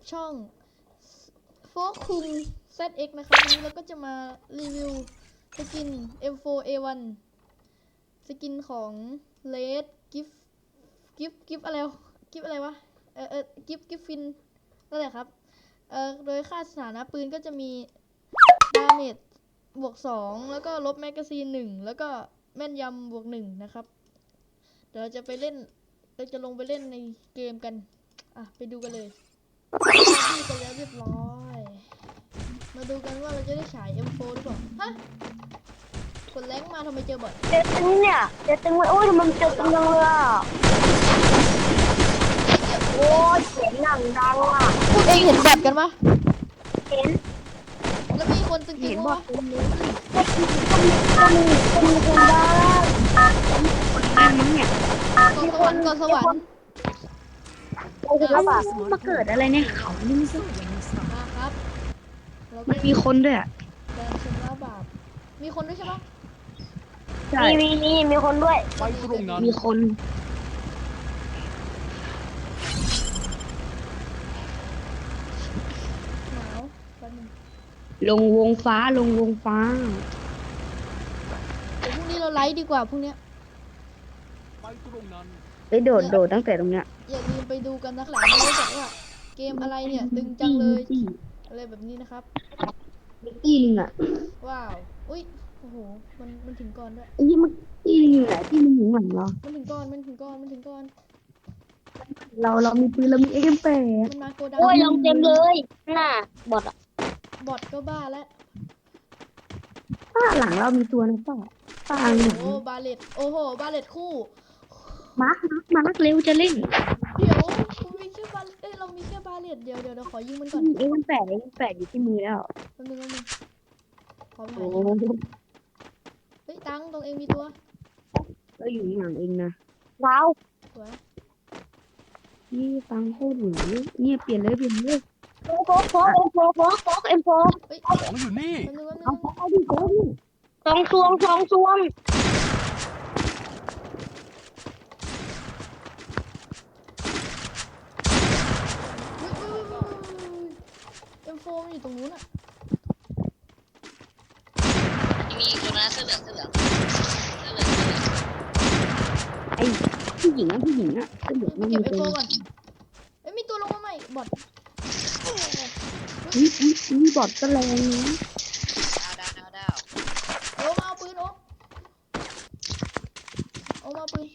กับช่องโฟคุง ZX นะครับวันนี้เราก็จะมารีวิวสกิน M4A1 สกินของ Red Gift Gift Gift อะไรวะ Gift อะไรวะเออเออ Gift Gift Fin นั่นแหละครับเออโดยค่าสถานะปืนก็จะมีดาเมจบวก 2 แล้วก็ลบแมกกาซีน1 แล้วก็แม่นยำบวก 1 นะครับ เดี๋ยวเราจะไปเล่นเราจะลงไปเล่นในเกมกัน อะ ไปดูกันเลย ที่กันแล้วเรียบร้อย มาดูกันว่าเราจะได้ฉาย M4 หรือเปล่าฮะกดแรงค์มาทำไมเจอบอทเจอตึงเนี่ยเจอตึงเลยโอ้ยทำไมมันเจอตึงจังเลยอะโอ้ยเสียงหนังดังอะพวกเองเห็นบอทกันปะเห็นแล้วมีคนตึงเห็นๆบอวะกตรงนี้ก็มีก็มีก็มีคนได้อันนี้เนี่ยก่อนสวรรค์ก่อนสวรรค์ โอ้โหแล้วแบบมาเกิดอะไรเนี่ยเขานี่ไม่ใช่มาครับเราก็มันมีคนด้วยอะแดนชำระบาปมีคนด้วยใช่ปะใช่มีมีมีคนด้วย ไปตรงนั้นมีคนหนาวแป๊บนึงลงวงฟ้าลงวงฟ้า เดี๋ยวพรุ่งนี้เราไลฟ์ดีกว่าพรุ่งเนี้ย ไปตรงนั้น ไปโดดโดดตั้งแต่ตรงเนี้ยอย่าลืมไปดูกันนะหลังนี้บอกว่า เกมอะไรเนี่ยตึงจังเลยอะไรแบบนี้นะครับมิกกี้ลิงอะว้าวอุ้ยโอ้โหมันมันถึงก่อนด้วยไอ้ยี่มิกกี้ลิงอยู่ไหนที่มันอยู่หลังเรามันถึงก่อนมันถึงก่อนมันถึงก่อนเราเรามีปืนเรามีเอ็มแปดมันมาโกดังโอ้ยลงเต็มเลยน่ะบอดอะบอทก็บ้าแล้วป้าหลังเรามีตัวนะป้าป้าหโอ้ลังโหบาเลตโอ้โหบาเลตคู่ มาร์คมาร์คมาร์คเร็วจะเล่นเดี๋ยวคุณมีแค่บาเอ้ยเรามีแค่บาเลตเดียวเดี๋ยวเดี๋ยวขอยิงมันก่อนเอ็มแปดเอ็มแปดอยู่ที่มือแล้วแป๊บนึงแป๊บนึงขอไปโอ้หายิงเฮ้ยตังตรงเองมีตัวก็อยู่หลังเองนะว้าวสวยนี่ฟังโคตรหรูเนี่ยเปลี่ยนเลยเปลี่ยนเลยโฟกโฟกโฟกโฟกโฟกโฟกเอ็มโฟกเฮ้ยขอยู่นี่แป๊บนึงแป๊บนึเอางเอาดิเอาดิสองซวงสองซวง เอ็มโฟมันอยู่ตรงนู้นอะ มีอีกตัวนะเสื้อเหลืองเสื้อเหลืองเสื้อเหลืองเสื้อเหลืองไอ้ผู้หญิงอะผู้หญิงอะก็เดี๋ยวไปมันเก็มีบเอ็มตัวก่อนเอ้ยมีตัวลงมาใหม่บอทอุ้ยอุ้ยอุ้ยบอดก็แรงนะดาวดาวดาวดาวโอ้มาเอาปืนโอโอมาเอาปืน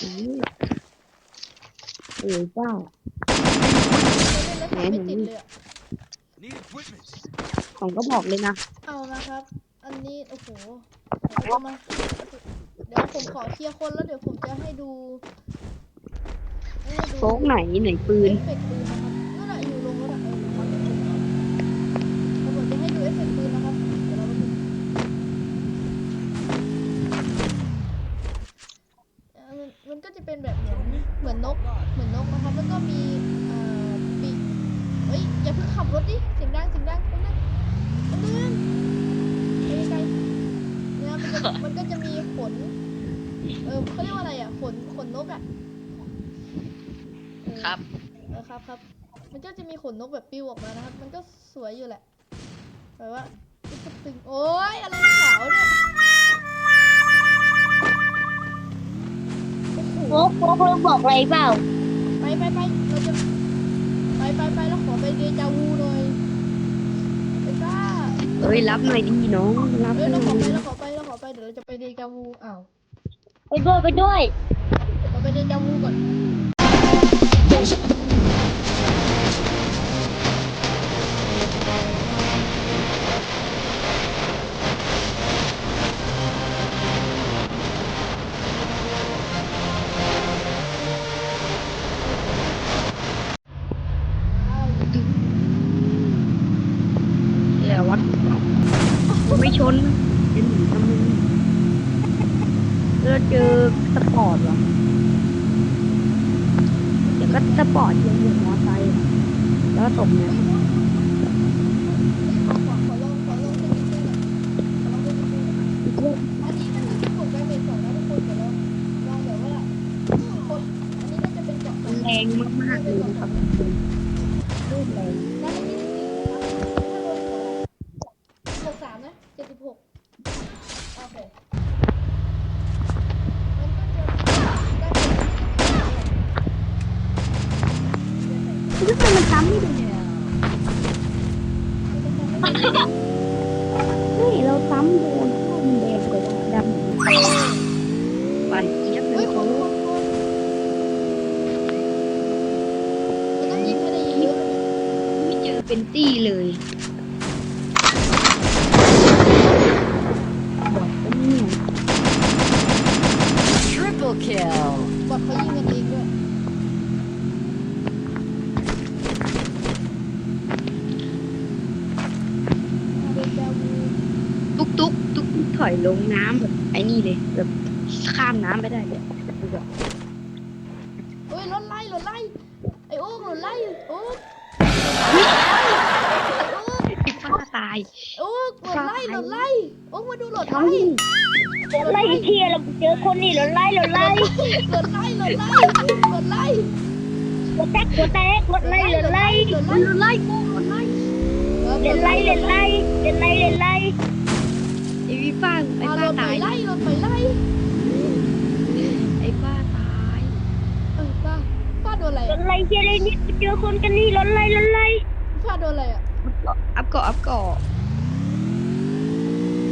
อุ้ยเออเจ้า เล่นแล้วทำไม่ติดเลยอะนี่ equipment องก็บอกเลยนะ เอานะครับ อันนี้ โอ้โหเอามาเดี๋ยวผมขอเคลียร์คนแล้วเดี๋ยวผมจะให้ดูให้ดูโฟกไหนไหนปืน เอฟเฟกต์ปืนนะครับนั่นแหละอยู่ลงรถอะเออผมจะให้ดูเอฟเฟกต์ปืนนะครับเดี๋ยวเรามาดูเอ่อมันมันก็จะเป็นแบบเหมือนเหมือนนก เหมือนนกนะครับแล้วก็มีเอ่อปีกเฮ้ยอย่าเพิ่งขับรถดิเสียงดังเสียงดังแป๊บนึงแป๊บนึงไปไกลๆเนี่ย มันจะมันก็จะมีขน เออเขาเรียกว่าอะไรอะ ขน ขนนกอะเออครับ เออครับครับ มันก็จะมีขนนกแบบปิ้วออกมานะครับ มันก็สวยอยู่แหละแบบว่าตึ๊กตึงโอ้ยอะไรขาวเนี่ยโอ้โหโฟกโฟกเราบอกอะไรเปล่า ไปไปไปเราจะไปไปไปแล้วขอไปเดจาวูหน่อยไปก้า เอ้ยรับหน่อยดีน้อง รับเอ้ยหเราน่ขออาวูอ้าวไปด้วยไปด้วยเราไปเดจาวูก่อนอ้าวแล้ววัดไม่ชนจะหนีทำไมเราเจอส ปอร์ตเหรอเดี๋ยวก็สปอร์ตยังอยู่มอไซค์แล้วตกเนี่ยขอขอลองขอลองเป็นนิดนึ เจอเป็นตี้เลยบอกว่าเนี่ย Triple kill. บอทเขายิงกันเองด้วยมาเดจาวูตุ๊กตุ๊กตุ๊กตุ๊กถอยลงน้ำแบบไอ้นี่เลยแบบข้ามน้ำไปได้เลยเโอ๊กรถไล่รถไล่โอ๊กมาดูรถเขาไล่ไล่เทียเราเจอคนนี่เราไล่เราไล่รถไล่รถไล่รถไล่หัวแตกหัวแตกรถไล่รถไล่รถไล่รถไล่รถไล่เล่นไล่เล่นไล่เล่นไล่เล่นไล่ไอ้ฟ้าไอ้เอาฟ้ารถไปตายไล่รถไปไล่ไอ้ฟ้าตายเออป้าป้าโดนอะไรรอะถไล่เทียเลยนี่เจอคนกันนี่รถไล่รถไล่ป้าโดนอะไรอะอัพเกาะอัพเกาะ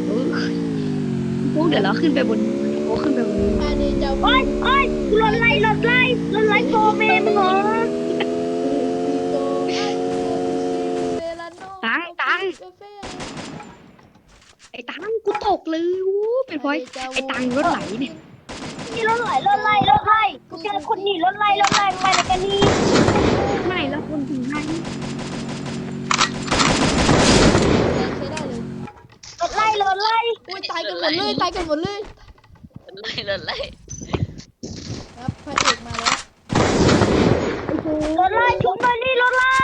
เออพวกเดี๋ยวเราขึ้นไปบนโอ้ขึ้นไปบนมาเดจาวูโอ้ยโอ้ยรถไล่รถไล่รถไล่โฟเมมเหรอตังตังไอ้ตังกูตกเลยโอ้เป็นเพราะไอ้ตังรถไหลเนี่ยนี่รถไหลรถไล่รถไล่กูเจอคนนี่รถไล่รถไล่มาไหนกันนี่ไม่แล้วคนถึงให้ใช้ได้เลยรถไล่รถไล่อุ้ยตายกันหมดเลยตายกันหมดเลยไล่เลยไล่ครับพระเอกมาแล้วรถไล่ชุบมานี่รถไล่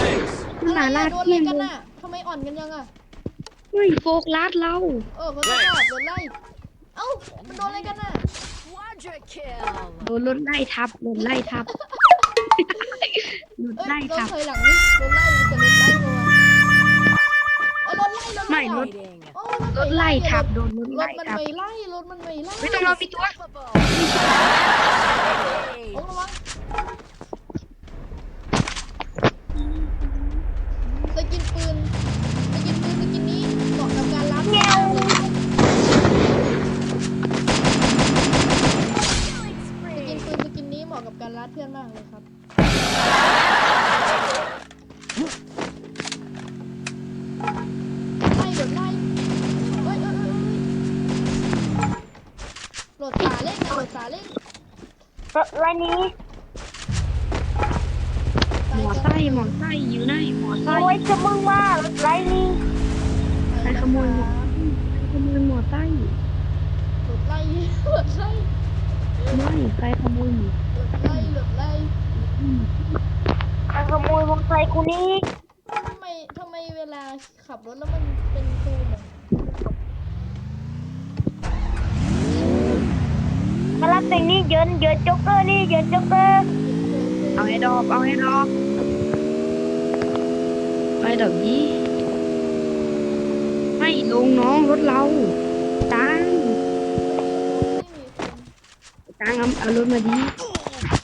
Thanks. หนาลาดโดนอะเที่ไรยงกันน่ะทำไมอ่อนกันยังอะเฮ้ยโฟกลาดเราเออเขาจะกลับโดนไล่เอ้ามันโดนอะไรกันน่ะ Quadra kill. โดนรถไล่ทับโดนไล่ทับรถเอ้ยไล่โดนทับถอยหลังนี่โดนไล่มันจะโดนไล่มาเอ้ยรถไล่ รถไล่ไม่รถ Fighting. โอ้รถไล่ทับโดนรถรไล่ถมันทับ ไม่ไล่รถมันไม่ไล่ไม่ต้องเรามีตัว โอ้ระวังสกินปืนสกินปืนสกินนี้เหมาะกับการล้างมากเลยสกินปืนสกินนี้เหมาะกับการล้าเพื่อนมากเลยครับ รถไล่นี้หมอไส้หมอไส้อยู่ไหนหมอไส้โอ้ยจะมึงมารถไล่นี้ใครขโมยหมอขโมยหมอไส้โหลดไล่โหลดไล่ไม่ใครขโมยหมอโหลดไล่โหลดไล่มาขโมยมอเตอร์ไซค์กูนี่ทำไมทำไมเวลาขับรถแล้วมันเป็นตูมอะ มารับแต่งนี่ เยินเยินจ็อกเกอร์นี่เยินจ็อกเกอร์เอาให้ดอกเอาให้ดอกไปดอกนี้ไม่ลงน้องรถเราตังไม่มีคนตังเอาเอารถมาดิ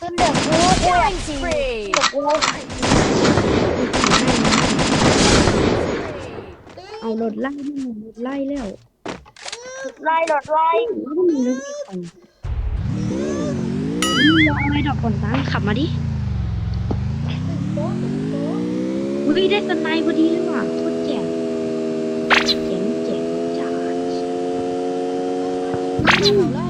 ขึ้นเดือดกูกูอยากขี่ Spree. เดือดกูเอารถไล่นี่รถไล่แล้วไล่รถไล่ แล้วมันนึกมีคนรอะไรดอกก่อนตังขับมาดิโต๊ะโต๊ะอุ้ยได้สไนพอดีเลยว่ะโคตรแจ๋งเจ๋งเจ๋งจ้า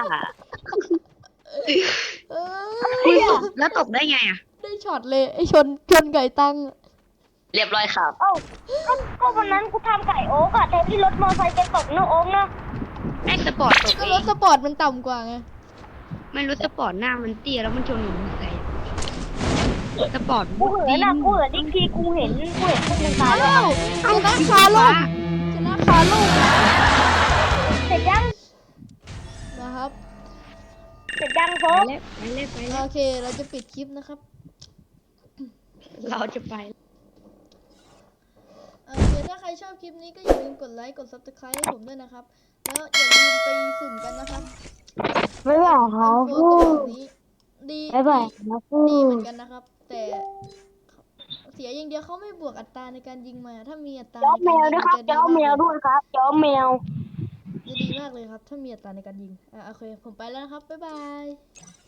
อะไรอะเอคุณอตบแล้วตบได้ไงอะ ได้ช็อตเลยไอชนชนไก่ตังอะเรียบร้อยครับ เอ้าก็ก็วันนั้นกูทำไก่โอ๊กอะแต่ที่รถมอเตอร์ไซค์จะตกเนอะโอ๊กเนอะแม็กสปอร์ตตบก็เอรงถสปอร์ตมันต่ำกว่าไงไม่รู้สปอร์ตหน้ามันเตี้ยแล้วมันชนกับมอเตอร์ไซค์สปอร์ตกูเหินอะกูเหินอีกทีกูเห็นกูเห็นคนหนึ่งตายแล้วอ้าวชนะคาลูกชนะคาลูกเสร็จยัง นะครับเสร็จยังโฟไปกเลยไปเลยไปเลโอยเค เราจะปิดคลิปนะครับ เราจะไป โอเคถ้าใครชอบคลิปนี้ก็อย่าลืมกดไลค์ กด subscribe ให้ผมด้วยนะครับ แล้วอย่าลืมไปสุ่มกันนะครับไม่ไหวเขาโฟพูกัดสนี้ดีไม่ไหวเขาพูดีเหมืดอนกันนะครับ แต่เสียอย่างเดียวเขาไม่บวกอัตราในการยิงมา ถ้ามีอัตราย้อมแมวด้วยครับในกาย้อมแมวด้วยครับย้อมแมวจะ ดีมากเลยครับ ถ้ามีอัตราในการยิง อ่าโอเค ผมไปแล้วนะครับ บ๊ายบาย